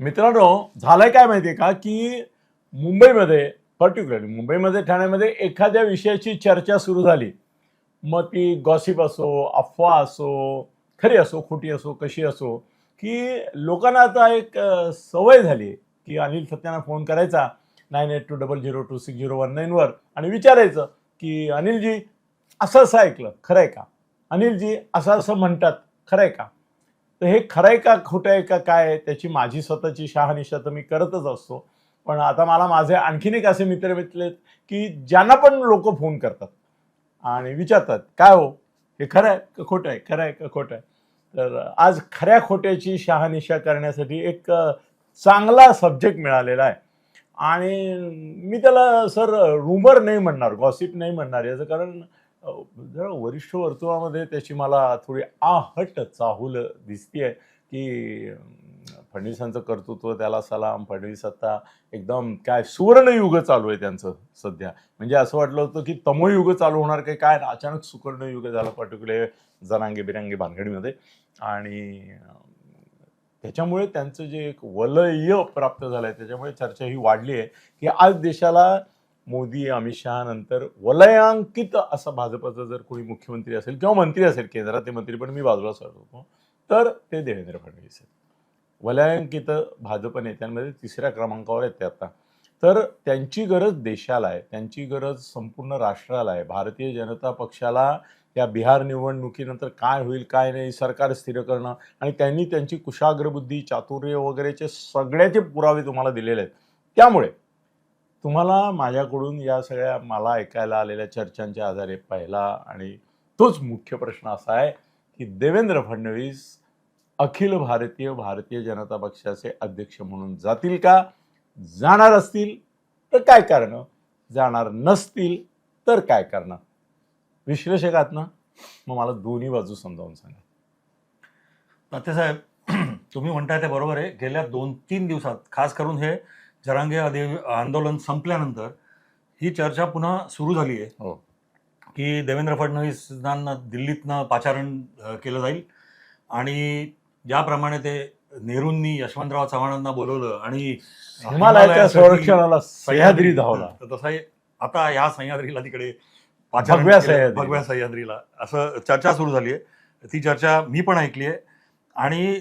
मित्रांनो झालंय काय माहितीये का की मुंबईमध्ये पर्टिक्युलरली मुंबईमध्ये ठाण्यामध्ये एखाद्या विषयाची चर्चा सुरू झाली. मग ती गॉसिप असो अफवा असो खरी असो खोटी असो कशी असो की लोकांना आता एक सवय झाली की अनिल सत्यांना फोन करायचा nine eight two double zero two six zero one नाईनवर आणि विचारायचं की अनिलजी असं असं ऐकलं खरं आहे का? अनिलजी असं असं म्हणतात खरं आहे का? तर हे खरं आहे का खोटं आहे का काय त्याची माझी स्वतःची शहानिशा तर मी करतच असतो. पण आता मला माझे आणखीन एक असे मित्र भेटलेत आहेत की ज्यांना पण लोक फोन करतात आणि विचारतात काय हो? हे खरं आहे का खोटं आहे? खरं आहे का खोटं आहे? तर आज खऱ्या खोट्याची शहानिशा करण्यासाठी एक चांगला सब्जेक्ट मिळालेला आहे. आणि मी त्याला सर रुमर नाही म्हणणार गॉसिप नाही म्हणणार. याचं कारण जरा वरिष्ठ वर्तुळामध्ये त्याची मला थोडी आहट चाहूल दिसतीये की फडणवीसांचं कर्तृत्व त्याला सलाम फडणवीस आता एकदम काय सुवर्णयुग चालू आहे त्यांचं सध्या. म्हणजे असं वाटलं होतं की तमोयुग चालू होणार काही काय अचानक सुवर्णयुग झालं पर्टिक्युलर जनांगे बिरांगे भानगडीमध्ये. आणि त्याच्यामुळे त्यांचं जे एक वलय प्राप्त झालं आहे त्याच्यामुळे चर्चा ही वाढली आहे की आज देशाला मोदी अमित शहानंतर वलयांकित असं भाजपचा जर कोणी मुख्यमंत्री असेल किंवा मंत्री असेल केंद्रातले मंत्री पण मी बाजूला सोडतो तर ते देवेंद्र फडणवीस आहेत. वलयांकित भाजप नेत्यांमध्ये तिसऱ्या क्रमांकावर आहेत ते आता. तर त्यांची गरज देशाला आहे त्यांची गरज संपूर्ण राष्ट्राला आहे. भारतीय जनता पक्षाला या बिहार निवडणुकीनंतर काय होईल काय नाही सरकार स्थिर करणं आणि त्यांनी त्यांची कुशाग्रबुद्धी चातुर्य वगैरेचे सगळ्याचे पुरावे तुम्हाला दिलेले आहेत. त्यामुळे तुम्हाला माझ्याकडून या सगळ्या मला ऐकायला आलेल्या चर्चांच्या आधारे पहिला आणि तोच मुख्य प्रश्न असा आहे की देवेंद्र फडणवीस अखिल भारतीय भारतीय जनता पक्षाचे अध्यक्ष म्हणून जातील का? जाणार असतील तर काय करणं? जाणार नसतील तर काय करणं? विश्लेषकात ना? मग मला दोन्ही बाजू समजावून सांगा. तात्यासाहेब तुम्ही म्हणताय ते बरोबर आहे. गेल्या दोन तीन दिवसात खास करून हे जरांगे आदे- आंदोलन संपल्यानंतर ही चर्चा पुन्हा सुरू झाली आहे. हो. की देवेंद्र फडणवीसांना दिल्लीतनं पाचारण केलं जाईल. आणि ज्याप्रमाणे ते नेहरूंनी यशवंतराव चव्हाणांना बोलवलं आणि हिमालयाच्या संरक्षणाला सह्याद्री धावला. तर तसं आता ह्या सह्याद्रीला तिकडे पाचारण भगव्या सह्याद्रीला. असं चर्चा सुरू झाली आहे. ती चर्चा मी पण ऐकली आहे. आणि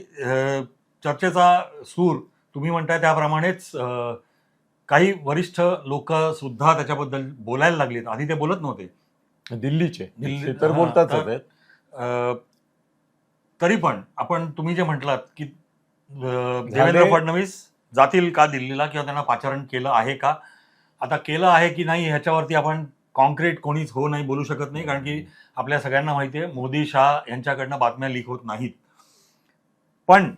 चर्चेचा सूर तुम्ही म्हणताय त्याप्रमाणेच काही वरिष्ठ लोक सुद्धा त्याच्याबद्दल बोलायला लागलेत. आधी ते बोलत नव्हते. दिल्लीचे. दिल्ली- तर बोलताच तर- होते अ, तरी पण आपण तुम्ही जे म्हटलात की देवेंद्र फडणवीस जातील का दिल्लीला किंवा त्यांना पाचारण केलं आहे का? आता केलं आहे की नाही ह्याच्यावरती आपण कॉन्क्रीट कोणीच हो नाही बोलू शकत नाही कारण की आपल्या सगळ्यांना माहिती आहे मोदी शाह यांच्याकडनं बातम्या लीक होत नाहीत. पण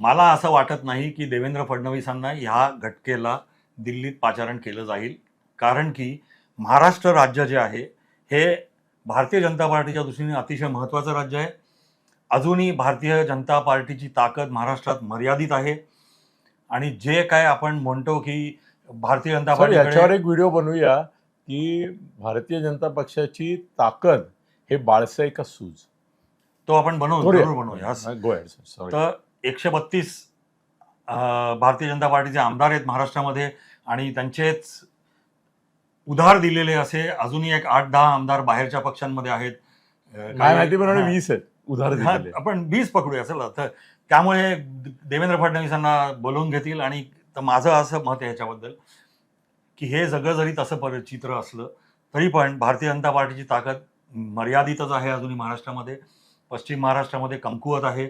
मला असं वाटत नाही की देवेंद्र फडणवीसांना ह्या घटकेला दिल्लीत पाचारण केलं जाईल. कारण की महाराष्ट्र राज्य जे आहे हे भारतीय जनता पार्टीच्या दृष्टीने अतिशय महत्त्वाचं राज्य आहे. अजूनही भारतीय जनता पार्टीची ताकद महाराष्ट्रात मर्यादित आहे. आणि जे काय आपण म्हणतो की भारतीय जनता सर याच्यावर पार्टी एक व्हिडिओ बनवूया की भारतीय जनता पक्षाची ताकद हे बाळसे का सूज. तो आपण बनवू बनवूया तर एकशे बत्तीस भारतीय जनता पार्टीचे आमदार आहेत महाराष्ट्रामध्ये आणि त्यांचेच उधार दिलेले असे अजूनही एक आठ दहा आमदार बाहेरच्या पक्षांमध्ये आहेत. काय माहिती पण. वीस आहेत उधार आपण वीस पकडूया चला तर त्यामुळे देवेंद्र फडणवीसांना बोलवून घेतील आणि तर माझं असं मत आहे ह्याच्याबद्दल की हे सगळं जरी तसं पर चित्र असलं तरी पण भारतीय जनता पार्टीची ताकद मर्यादितच आहे अजूनही महाराष्ट्रामध्ये. पश्चिम महाराष्ट्रामध्ये कमकुवत आहे.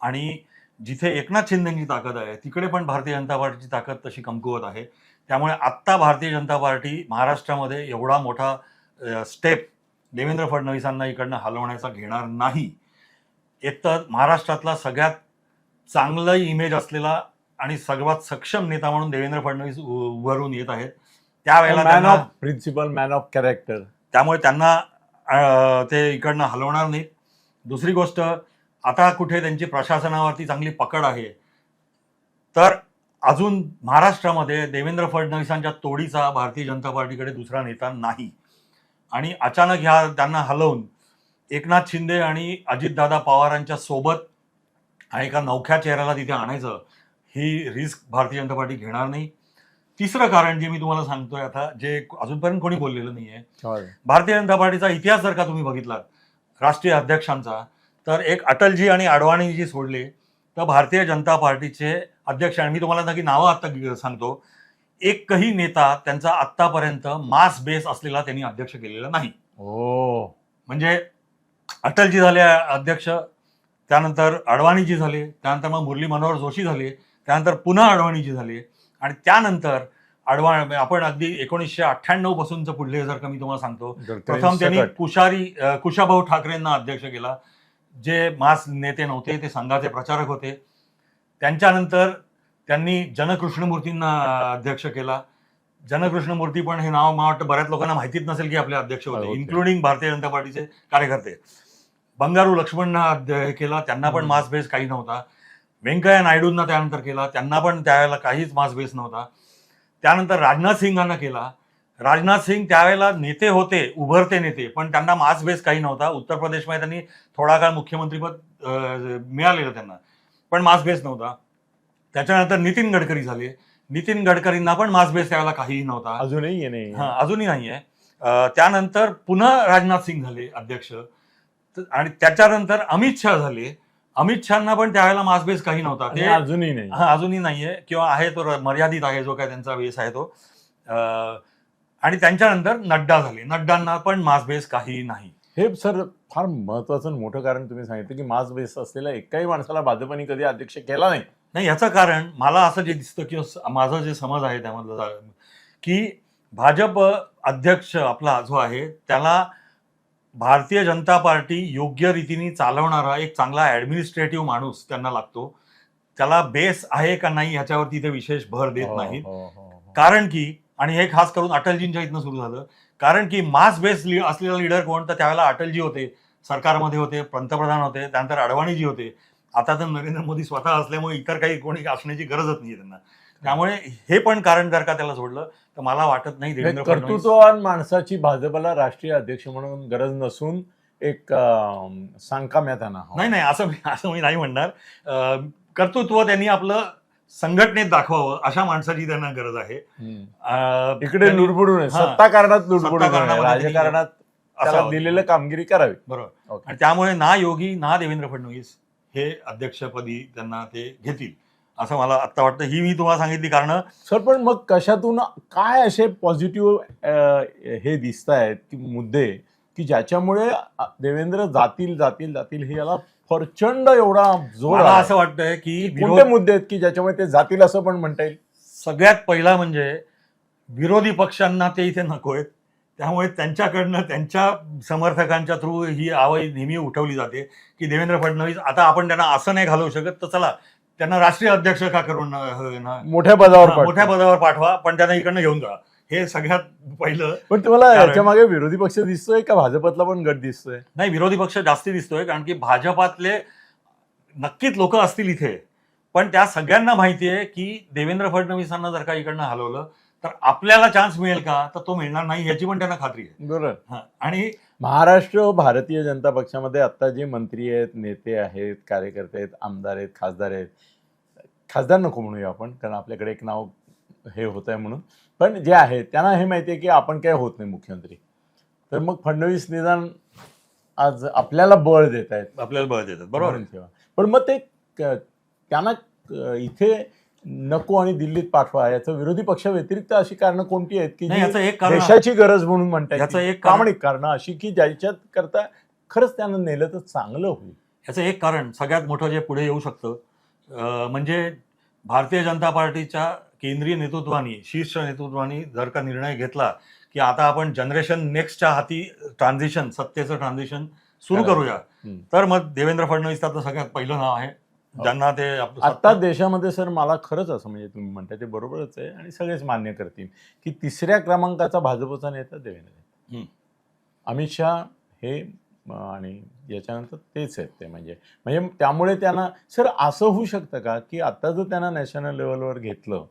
आणि जिथे एकनाथ शिंदेची ताकद आहे तिकडे पण भारतीय जनता पार्टीची ताकद तशी कमकुवत आहे. त्यामुळे आत्ता भारतीय जनता पार्टी महाराष्ट्रामध्ये एवढा मोठा स्टेप देवेंद्र फडणवीसांना इकडनं हलवण्याचा घेणार नाही. एक तर महाराष्ट्रातला सगळ्यात चांगलं इमेज असलेला आणि सर्वात सक्षम नेता म्हणून देवेंद्र फडणवीस उभारून येत आहेत. त्यावेळेला man of principle man of character त्यामुळे त्यांना ते इकडनं हलवणार नाहीत. दुसरी गोष्ट आता कुठे त्यांची प्रशासनावरती चांगली पकड आहे. तर अजून महाराष्ट्रामध्ये देवेंद्र फडणवीसांच्या तोडीचा भारतीय जनता पार्टीकडे दुसरा नेता नाही. आणि अचानक ह्या त्यांना हलवून एकनाथ शिंदे आणि अजितदादा पवारांच्या सोबत एका नवख्या चेहऱ्याला तिथे आणायचं ही रिस्क भारतीय जनता पार्टी घेणार नाही. तिसरं कारण जे मी तुम्हाला सांगतोय आता जे अजूनपर्यंत कोणी बोललेलं नाहीये. भारतीय जनता पार्टीचा इतिहास जर का तुम्ही बघितलात राष्ट्रीय अध्यक्षांचा तर एक अटलजी आणि अडवाणीजी सोडले तर भारतीय जनता पार्टीचे अध्यक्ष आणि मी तुम्हाला नक्की नावं आता ग- सांगतो. एकही नेता त्यांचा आत्तापर्यंत मास बेस असलेला त्यांनी अध्यक्ष केलेला नाही. हो. म्हणजे अटलजी झाले अध्यक्ष त्यानंतर अडवाणीजी झाले त्यानंतर मग मुरली मनोहर जोशी झाले त्यानंतर पुन्हा अडवाणीजी झाले आणि त्यानंतर अडवाण आपण अगदी एकोणीसशे अठ्ठ्याण्णव पासूनचं पुढले जर का मी तुम्हाला सांगतो. प्रथम त्यांनी. कुशारी कुशाभाऊ ठाकरेंना अध्यक्ष केला. जे मास नेते नव्हते ते संघाचे प्रचारक होते. त्यांच्यानंतर त्यांनी जनकृष्णमूर्तींना अध्यक्ष केला. जनकृष्णमूर्ती पण हे नाव मला वाटतं बऱ्याच लोकांना माहितीच नसेल की आपले अध्यक्ष होते. इन्क्लुडिंग भारतीय जनता पार्टीचे कार्यकर्ते. बंगारू लक्ष्मणना केला त्यांना पण. मास बेस काही नव्हता. व्यंकय्या नायडूंना त्यानंतर केला त्यांना पण त्यावेळेला काहीच मास बेस नव्हता. त्यानंतर राजनाथ सिंगांना केला. राजनाथ सिंग त्यावेळेला नेते होते उभरते नेते पण त्यांना मास बेस काही नव्हता. उत्तर प्रदेशमध्ये त्यांनी थोडा काळ मुख्यमंत्रीपद मिळालेलं त्यांना पण मास बेस नव्हता. त्याच्यानंतर नितीन गडकरी झाले. नितीन गडकरींना पण मास बेस त्यावेळेला काहीही नव्हता. अजूनही हा अजूनही नाहीये अं, त्यानंतर पुन्हा राजनाथ सिंग झाले अध्यक्ष. आणि त्याच्यानंतर अमित शहा झाले. अमित शहाना पण त्यावेळेला मास बेस काही नव्हता. ते अजूनही नाही. हा अजूनही नाहीये किंवा आहे तो मर्यादित आहे जो काय त्यांचा बेस आहे तो. अं, आणि त्यांच्यानंतर नड्डा झाले. नड्डांना पण मास बेस काही नाही. हे सर फार महत्वाचं मोठं कारण तुम्ही सांगितलं की मास बेस असलेल्या एकाही माणसाला भाजपने कधी अध्यक्ष केला नाही. नाही याचं कारण मला असं जे दिसतं की माझं जे समज आहे त्यामधलं की भाजप अध्यक्ष आपला जो आहे त्याला भारतीय जनता पार्टी योग्य रीतीने चालवणारा एक चांगला ऍडमिनिस्ट्रेटिव्ह माणूस त्यांना लागतो. त्याला बेस आहे का नाही ह्याच्यावरती ते विशेष भर देत हो, नाहीत. हो, हो. कारण की आणि हे खास करून अटलजींच्या इथनं सुरू झालं. कारण की मास बेस लि- असलेला लीडर कोण? तर त्यावेळेला अटलजी होते सरकारमध्ये होते पंतप्रधान होते त्यानंतर अडवाणीजी होते. आता तर नरेंद्र मोदी स्वतः असल्यामुळे इतर काही कोणी असण्याची गरजच नाही त्यांना. त्यामुळे हे पण कारण जर का त्याला सोडलं तर मला वाटत नाही देवेंद्र फडणवीस कर्तृत्ववान माणसाची भाजपला राष्ट्रीय अध्यक्ष म्हणून गरज नसून एक अं, सांकाम्या त्यांना. नाही नाही असं असं मी नाही म्हणणार. कर्तृत्व त्यांनी आपलं संघटनेत दाखवावं अशा माणसाची त्यांना गरज आहे. अं, इकडे त्यांनी- लुडबुडून आहे. हा. सत्ता कारणात त्यांनी राजकारणात त्याला असावं. दिलेलं कामगिरी करावी बरोबर. आणि त्यामुळे ना योगी ना देवेंद्र फडणवीस हे अध्यक्षपदी त्यांना ते घेतील असं मला आता वाटतं ही मी तुम्हाला सांगितली कारण सर पण मग कशातून काय असे पॉझिटिव्ह हे दिसत आहेत की मुद्दे की ज्याच्यामुळे देवेंद्र जातील जातील जातील हे याला प्रचंड एवढा जोर मला. असं वाटतंय की कोणते विरोध मुद्दे आहेत की ज्याच्यामुळे ते जातील असं पण म्हणता येईल सगळ्यात पहिला म्हणजे विरोधी पक्षांना ते इथे नको आहेत त्यामुळे त्यांच्याकडनं त्यांच्या समर्थकांच्या थ्रू ही आवई नेहमी उठवली जाते की देवेंद्र फडणवीस आता आपण त्यांना असं नाही घालवू शकत तर चला त्यांना राष्ट्रीय अध्यक्ष का करून ना- मोठ्या पदावर मोठ्या पाठवा. पदावर पाठवा पण त्यांना इकडनं घेऊन जा हे सगळ्यात पहिलं पण तुम्हाला याच्या मागे विरोधी पक्ष दिसतोय का? भाजपतला पण गट दिसतोय? नाही विरोधी पक्ष जास्ती दिसतोय कारण की भाजपातले नक्कीच लोक असतील इथे. पण त्या सगळ्यांना माहिती आहे की देवेंद्र फडणवीसांना जर का इकडनं हलवलं तर आपल्याला चान्स मिळेल का? तर तो मिळणार नाही याची पण त्यांना खात्री आहे. बरोबर आणि महाराष्ट्र भारतीय जनता पक्षामध्ये आता जे मंत्री आहेत नेते आहेत कार्यकर्ते आहेत आमदार आहेत खासदार आहेत खासदार नको म्हणूया आपण कारण आपल्याकडे एक नाव हे होत आहे म्हणून. पण जे आहेत त्यांना हे माहिती आहे की आपण काय होत नाही मुख्यमंत्री. तर मग फडणवीस निदान आज आपल्याला बळ देत आहेत. आपल्याला बळ देतात बरोबर ठेवा. पण मग ते त्यांना इथे नको आणि दिल्लीत पाठवा याचं विरोधी पक्ष व्यतिरिक्त अशी कारणं कोणती आहेत की देशाची गरज म्हणून म्हणतात याचं एक प्रामाणिक कारण अशी की ज्याच्यात करता खरंच त्यानं नेलं तर चांगलं होईल. याचं एक कारण सगळ्यात मोठं जे पुढे येऊ शकतं म्हणजे भारतीय जनता पार्टीच्या केंद्रीय नेतृत्वाने शीर्ष नेतृत्वाने जर का निर्णय घेतला की आता आपण जनरेशन नेक्स्टच्या हाती ट्रान्झिशन सत्तेचं ट्रान्झिशन सुरू. करूया. तर मग देवेंद्र फडणवीस त्यातलं सगळ्यात पहिलं नाव आहे ज्यांना ते आता देशामध्ये सर मला खरंच असं म्हणजे तुम्ही म्हणता ते बरोबरच आहे आणि सगळेच मान्य करतील की तिसऱ्या क्रमांकाचा भाजपचा नेता देवेंद्र. अमित शहा हे आणि याच्यानंतर तेच आहेत ते म्हणजे म्हणजे त्यामुळे त्यांना सर असं होऊ शकतं का की आता जर त्यांना नॅशनल लेवलवर घेतलं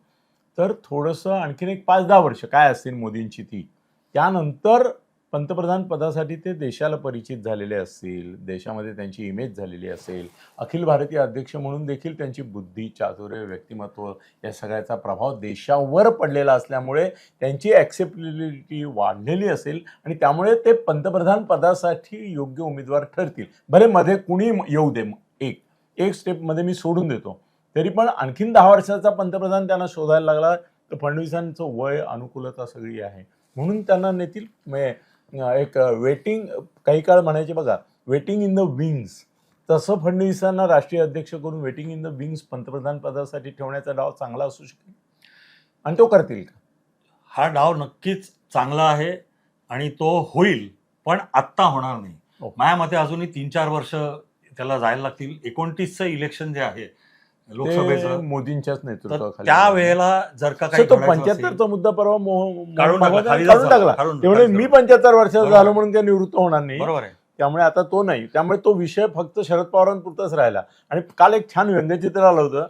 तर थोडंसं आणखीन एक पाच दहा वर्ष काय असतील मोदींची ती. त्यानंतर पंतप्रधान पदासाठी ते देशाला परिचित झालेले असतील देशामध्ये त्यांची इमेज झालेली असेल अखिल भारतीय अध्यक्ष म्हणून देखील त्यांची बुद्धी चातुर्य व्यक्तिमत्व या सगळ्याचा प्रभाव देशावर पडलेला असल्यामुळे त्यांची ॲक्सेप्टेबिलिटी वाढलेली असेल आणि त्यामुळे ते पंतप्रधान पदासाठी योग्य उमेदवार ठरतील. भले मध्ये कुणी येऊ दे एक एक स्टेपमध्ये मी सोडून देतो. तरी पण आणखीन दहा वर्षाचा पंतप्रधान त्यांना शोधायला लागला तर फडणवीसांचं वय अनुकूलता सगळी आहे. म्हणून त्यांना नेतील म्हणजे एक वेटिंग काही काळ म्हणायचे बघा वेटिंग इन द विंग्स तसं फडणवीसांना राष्ट्रीय अध्यक्ष करून वेटिंग इन द विंग्स पंतप्रधान पदासाठी ठेवण्याचा डाव चांगला असू शकेल. आणि तो करतील का? हा डाव नक्कीच चांगला आहे आणि तो होईल पण आत्ता होणार नाही. हो. माझ्या मते अजूनही तीन चार वर्ष त्याला जायला लागतील. एकोणतीसचं इलेक्शन जे आहे लोकसभेचं मोदींच्याच नेतृत्वाखाली त्या वेळेला जर का काही पंच्याहत्तरचा मुद्दा परवा काढून टाकला, मोहम्मद खाली काढून झाला, टाकला. काढून- ते म्हणे खाली मी. पंच्याहत्तर वर्षाचा. झालो म्हणून ते निवृत्त होणार नाही. बरोबर आहे. त्यामुळे आता तो नाही. त्यामुळे तो विषय फक्त शरद पवारांपुरताच राहिला. आणि काल एक छान व्यंगचित्र आलं होतं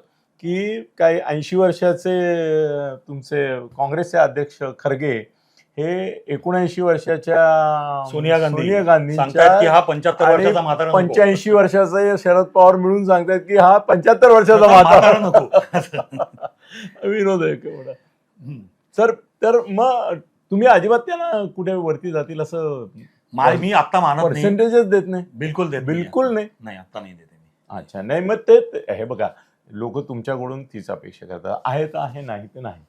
की काही ऐंशी वर्षाचे तुमचे काँग्रेसचे अध्यक्ष खरगे हे एकोणऐंशी वर्षाच्या सोनिया गांधी सोनिया सांगतायत की हा पंच्याहत्तर वर्षाचा म्हातारा नको. पंच्याऐंशी वर्षाचा शरद पवार मिळून सांगतात की हा पंच्याहत्तर वर्षाचा म्हातारा म्हातारा. नको. विरोध आहे केवढा. हम्म. सर तर मग तुम्ही अजिबात त्यांना कुठे वरती जातील असं मा- मी आता मानत नाही. पर्सेंटेजच देत नाही. बिलकुल देत नाहीये. बिलकुल नाही. नाही आता नाही देते मी. अच्छा नाही मग ते ते- हे बघा लोक तुमच्याकडून तीच अपेक्षा करतात. आहे तर आहे नाही तर नाही.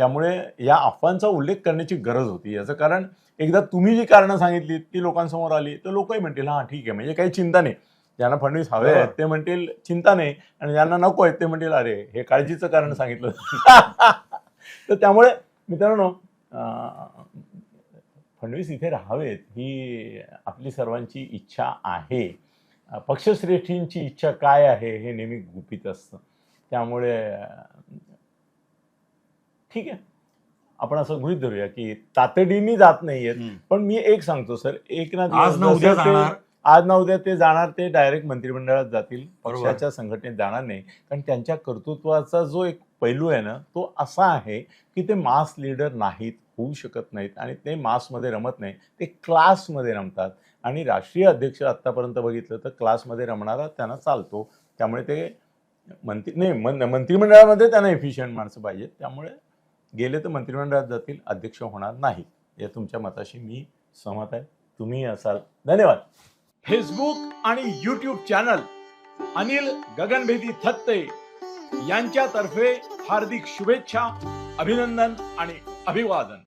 त्यामुळे या अफवांचा उल्लेख करण्याची गरज होती. याचं कारण एकदा तुम्ही जी कारणं सांगितली ती लोकांसमोर आली तर लोकही म्हणतील हां ठीक आहे. म्हणजे काही चिंता नाही. ज्यांना फडणवीस हवे आहेत ते म्हणतील चिंता नाही. आणि ज्यांना नको आहेत ते म्हणतील अरे हे काळजीचं कारण सांगितलं. तर त्यामुळे मित्रांनो फडणवीस इथे राहावेत ही आपली सर्वांची इच्छा आहे. पक्षश्रेष्ठींची इच्छा काय आहे हे नेहमी गुपित असतं. त्यामुळे ठीक आहे. आपण असं गृहित धरूया की तातडीने जात नाहीयेत. पण मी एक सांगतो सर एक ना आज ना उद्या जाणार. आज ना उद्या ते जाणार ते डायरेक्ट मंत्रिमंडळात जातील. पक्षाच्या संघटनेत जाणार नाही. कारण त्यांच्या कर्तृत्वाचा जो एक पैलू आहे ना तो असा आहे की ते मास लीडर नाहीत होऊ शकत नाहीत आणि ते मासमध्ये रमत नाही. ते क्लासमध्ये रमतात. आणि राष्ट्रीय अध्यक्ष आत्तापर्यंत बघितलं तर क्लासमध्ये रमणारा त्यांना चालतो. त्यामुळे ते मंत्री नाही मंत्रिमंडळामध्ये त्यांना एफिशियंट माणसं पाहिजेत. त्यामुळे गेले तर मंत्रिमंडळात जातील अध्यक्ष होणार नाही. या तुमच्या मताशी मी सहमत आहे. तुम्ही असाल. धन्यवाद. फेसबुक आणि यूट्यूब चॅनल अनिल गगनभेदी थत्ते यांच्यातर्फे हार्दिक शुभेच्छा अभिनंदन आणि अभिवादन.